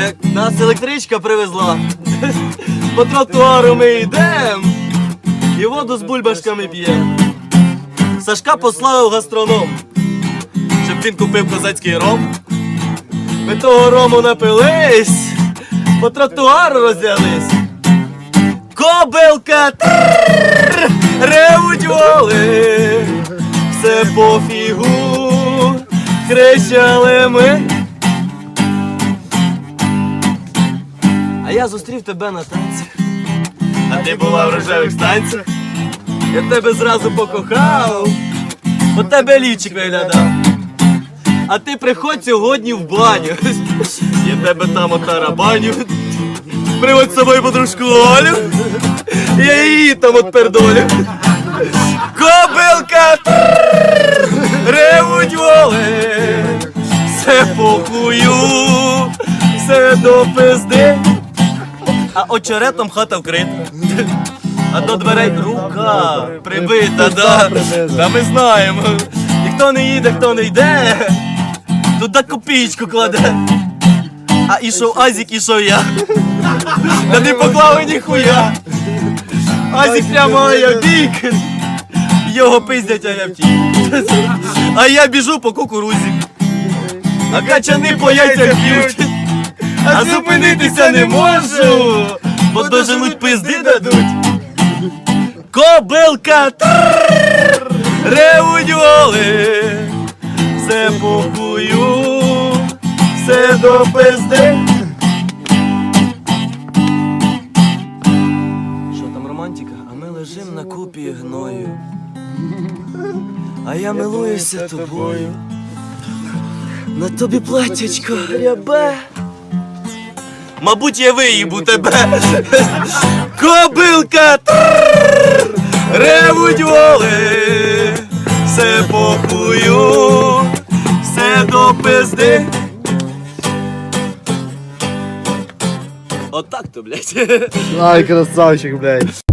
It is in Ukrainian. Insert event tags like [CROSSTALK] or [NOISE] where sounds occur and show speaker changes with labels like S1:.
S1: Як нас електричка привезла. По тротуару ми йдем і воду з бульбашками п'ємо. Сашка послав гастроном, щоб він купив козацький ром. Ми того рому напились, по тротуару роззялись. Кобилка ревуть воли, все пофігу, кричали ми. А я зустрів тебе на танцях, а ти була в рожевих станцях. Я тебе зразу покохав, бо тебе лічик виглядав. А ти приходь сьогодні в баню. Я тебе там отарабаню. Приводь з собою подружку Олю. Я її там отпердолю. Кобилка ревуть воли. Все похую, все до пизди. А очеретом хата вкрита. А до дверей рука прибита, да. Та ми знаємо. І хто не їде, хто не йде, туди копійку кладе. А ішов Азік, ішов я. Та не поклали ніхуя. Азік прямо а я бік. Його пиздять, а я втік. А я біжу по кукурузі. А качани по яйцях б'ють. А зупинитися не можу, бо доженуть пизди дадуть. Кобилка трррр, все похую, все до пизди. Що там романтика? А ми лежим на купі гною. А я милуюся тобою. На тобі платячко рябе. Мабуть, я виїбу тебе. [LAUGHS] Кобилка ревуть воли, все похую, все до пизди. Отак то, блядь.
S2: Ай, красавчик, блядь.